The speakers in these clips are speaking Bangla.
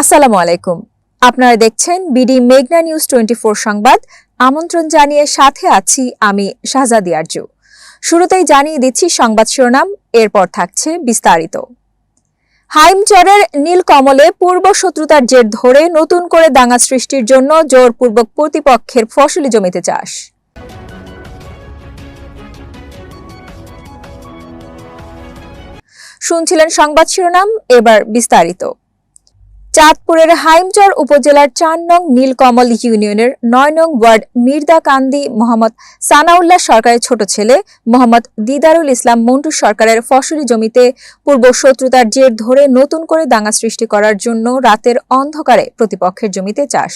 আসসালামু আলাইকুম। আপনারা দেখছেন বিডি মেঘনা নিউজ টোয়েন্টি সংবাদ। আমন্ত্রণ জানিয়ে সাথে আছি আমি শাহজাদি আরজু। শুরুতেই জানিয়ে দিচ্ছি সংবাদ শিরোনাম, এরপর থাকছে বিস্তারিত। হাইমচরের নীলকমলে পূর্ব শত্রুতার জের ধরে নতুন করে দাঙ্গা সৃষ্টির জন্য জোরপূর্বক প্রতিপক্ষের ফসলি জমিতে চাষ। শুনছিলেন সংবাদ শিরোনাম, এবার বিস্তারিত। চাঁদপুরের হাইমচর উপজেলার চার নং নীলকমল ইউনিয়নের নয় নং ওয়ার্ড মির্দাকান্দি মোহাম্মদ সানাউল্লাহ সরকারের ছোট ছেলে মোহাম্মদ দিদারুল ইসলাম মন্টু সরকারের ফসলি জমিতে পূর্ব শত্রুতার জের ধরে নতুন করে দাঙ্গা সৃষ্টি করার জন্য রাতের অন্ধকারে প্রতিপক্ষের জমিতে চাষ।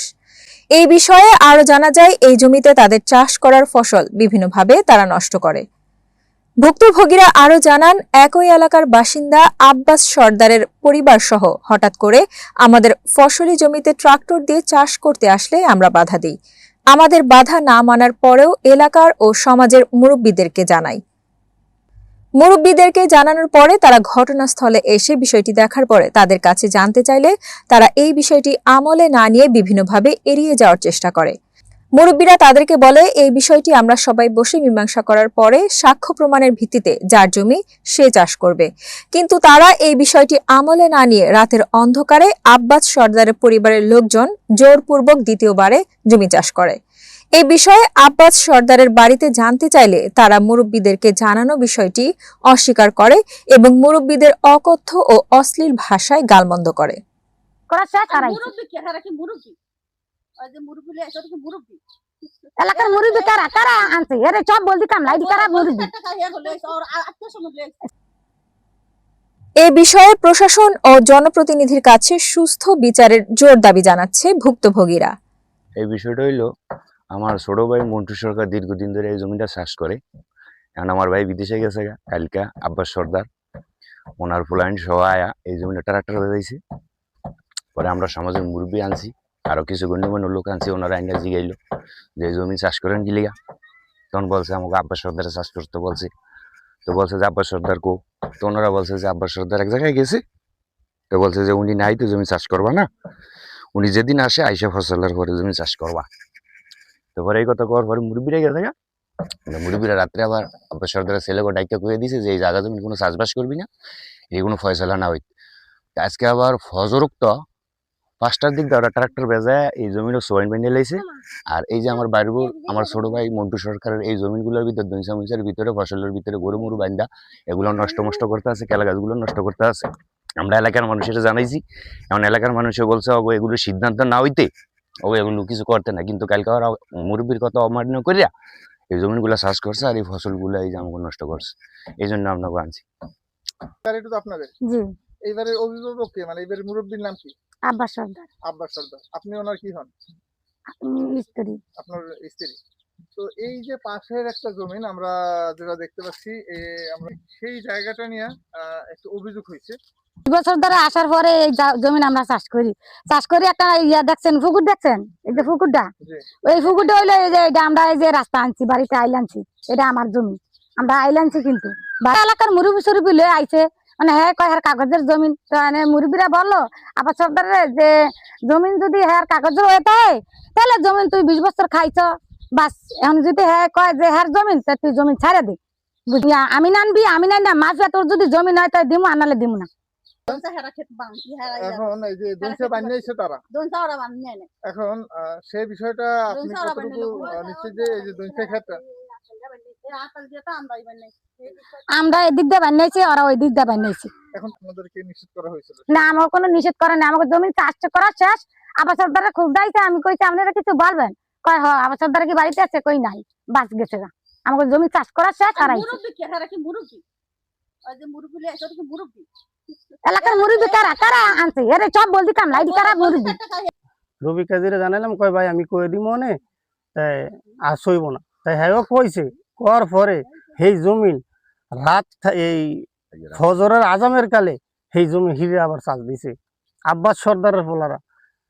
এই বিষয়ে আরও জানা যায়, এই জমিতে তাদের চাষ করার ফসল বিভিন্নভাবে তারা নষ্ট করে। ভুক্তভোগীরা আরও জানান, একই এলাকার বাসিন্দা আব্বাস সর্দারের পরিবার সহ হঠাৎ করে আমাদের ফসলি জমিতে ট্রাক্টর দিয়ে চাষ করতে আসলে আমরা বাধা দিই। আমাদের বাধা না মানার পরেও এলাকার ও সমাজের মুরব্বীদেরকে জানাই। মুরব্বীদেরকে জানানোর পরে তারা ঘটনাস্থলে এসে বিষয়টি দেখার পরে তাদের কাছে জানতে চাইলে তারা এই বিষয়টি আমলে না নিয়ে বিভিন্নভাবে এড়িয়ে যাওয়ার চেষ্টা করে। মুরব্বীরা তাদেরকে বলে এই বিষয়টি আমরা সবাই বসে মীমাংসা করার পরে সাক্ষ্য প্রমাণের ভিত্তিতে যার জমি সে চাষ করবে। কিন্তু তারা এই বিষয়টি আমলে না নিয়ে রাতের অন্ধকারে আব্বাস সর্দারের পরিবারের লোকজন জোরপূর্বক দ্বিতীয়বারে জমি চাষ করে। এই বিষয়ে আব্বাস সর্দারের বাড়িতে জানতে চাইলে তারা মুরব্বীদেরকে জানানো বিষয়টি অস্বীকার করে এবং মুরব্বীদের অকথ্য ও অশ্লীল ভাষায় গালমন্দ করে। করা শেষ ওই যে মুরব্বি এসে কি মুরব্বি। এলাকার মুরব্বি কারা? কারা আনছে? এরে সব বলতি কাম লাইদি কারা মুরব্বি? এ বিষয়ে প্রশাসন ও জনপ্রতিনিধির কাছে সুস্থ বিচারের জোর দাবি জানাচ্ছে ভুক্তভোগীরা। এই বিষয়টা হইল আমার ছোট ভাই মন্টু সরকার দীর্ঘদিন ধরে এই জমিটা চাষ করে। এখন আমার ভাই বিদেশে গেছে কালকা আব্বাস সর্দার। ওনার ফুলাইন সহ আয়া এই জমিটা ট্রাক্টর হয়ে যাইছে পরে আমরা সমাজের মুরব্বী আনছি। আরও কিছু গণ্যমান্য লোক আনছি, ওনারা আইনা জিগাইলো, যে জমি চাষ করেন গিলিগা তখন বলছে, আমাকে আব্বাস সর্দারে চাষ করতে বলছে। তো বলছে যে, আব্বাস সর্দার কো? তো ওনারা বলছে যে, আব্বাস সর্দার এক জায়গায় গেছে। তো বলছে যে, উনি নাই তো জমি চাষ করবা না? উনি যেদিন আসে, আইসা ফসলের পরে জমি চাষ করবা। তারপরে এই কথা করার পরে মুরব্বীরা গেছে তো মুরব্বীরা রাত্রে আবার আব্বাস সর্দারের ছেলেকে ডাইকা কয়ে দিছে যে, এই জায়গা জমি কোনো চাষবাস করবি না, এই কোনো ফয়সলা না হইত। আজকে আবার ফজরুক্ত পাঁচটার দিক দিয়ে ওরা ট্রাক্টর বেজায় এই জমিটা সোয়াইন বেঁধে লাইছে। আর এই যে আমার বাড়ির আমার ছোট ভাই মন্টু সরকারের এই জমিগুলোর ভিতর দইসা মইসার ভিতরে ফসলের ভিতরে গরু মরু বান্ধা এগুলো নষ্ট নষ্ট করতে আছে কেলা গাছগুলো নষ্ট করতে আছে। আমরা এলাকার মানুষের জানাইছি এমন এলাকার মানুষে বলছে ও এগুলো সিদ্ধান্ত না হইতে ও এগুলো কিছু করতে না। কিন্তু কালকে ওরা মুরব্বীর কথা অমান্য করিয়া এই জমিগুলো চাষ করছে আর এই ফসলগুলো এই যে আমাকে নষ্ট করছে। এই জন্য আপনাকে আনছি। আপনাদের। এইবারের অভিভাবক কে মানে এবারের মুরব্বীর নাম কি? সর্দার। সর্দার। আপনি ওনার কি হন? স্ত্রী। আপনার স্ত্রী। তো এই যে পাশের একটা জমিন আমরা যেটা দেখতে পাচ্ছি আমরা সেই জায়গাটা নিয়ে একটা অভিযোগ হয়েছে। বছর ধরে আসার পরে এই জমিন আমরা চাষ করি। চাষ করি একটা ইয়া দেখছেন পুকুর দেখছেন? এই যে পুকুরটা ওই পুকুরটা হইল এই যে এটা আমরা এই যে রাস্তা আনছি বাড়িতে আইল আনছি এটা আমার জমি। আমরা আইল আনছি কিন্তু। এলাকার মুরব্বী সুরব্বী লয়ে আইছে। মানে হ্যাঁ কয় হ্যাঁ কাগজের জমিন? মানে মুরব্বীরা বলল আবার সর্দারে যে জমিন যদি হ্যাঁ কাগজের হয়ে থাকে তাহলে জমিন তুই বিশ বছর খাইছ। বাস এখন যদি হ্যাঁ কয় যে হ্যাঁ জমিন তা তুই জমিন ছাড়ে দে। বুঝলি? আমি নানবি আমি নাই না মাছ তোর যদি জমিন হয় তাই দিমু আনালে দিমু না। এখন সেই বিষয়টা আপনি নিশ্চিত যে এই যে দইসা ক্ষেত্রে আমরা এদিক দিয়ে বানিয়েছি ওরা ওই দিক দিয়ে বানিয়েছি। না আমার কোনো নিষেধ করে না আমাকে জমি চাষ করা শেষ। আবার সর্দারে আমি কইছি আপনারা কিছু বলবেন? কয় হ আবার সর্দারে কি বাড়িতে আছে? কই নাই। বাস গেছে গা। আমাকে জমি চাষ করা শেষ আর এলাকার মুরব্বী কারা? কারা আনছে? এরে সব বলতি কাম কারা মুরব্বী? রবি কাজিরে জানালাম কয় ভাই আমি কয়ে দিব মনে তাই আর সইব না। তাই হ্যাঁ কইছে। কর পরে সেই জমিন রাত এই ফজরের আজামের কালে সেই জমি হিরে আবার চাষ দিছে। আব্বাস সর্দারের পোলারা।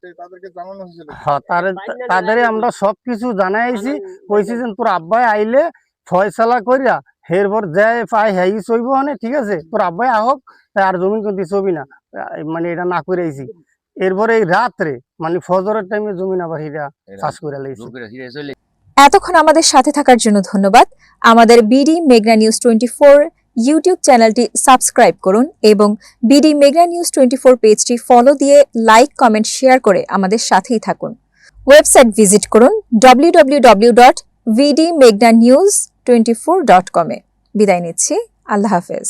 সেই তাদেরকে জানানো হয়েছিল। হ্যাঁ তারে তাদের আমরা সবকিছু জানাইছি কইছি যে তোর আব্বাই আইলে ফয়সালা কইরা এরপর যায় পায় হ্যাঁ চইব মানে ঠিক আছে? তোর আব্বাই আহক আর জমিন কিন্তু চবি না। মানে এটা না করে আইছি। এরপরে এই রাত্রে মানে ফজরের টাইমে জমিন আবার হিরা চাষ করে লাইছে এতক্ষণ আমাদের সাথে থাকার জন্য ধন্যবাদ। আমাদের বিডি মেঘনা নিউজ টোয়েন্টি ফোর ইউটিউব চ্যানেলটি সাবস্ক্রাইব করুন এবং বিডি মেঘনা নিউজ টোয়েন্টি ফোর পেজটি ফলো দিয়ে লাইক, কমেন্ট, শেয়ার করে আমাদের সাথেই থাকুন। ওয়েবসাইট ভিজিট করুন W W W dot BD news twenty four dot কমে বিদায় নিচ্ছি। আল্লাহ হাফেজ।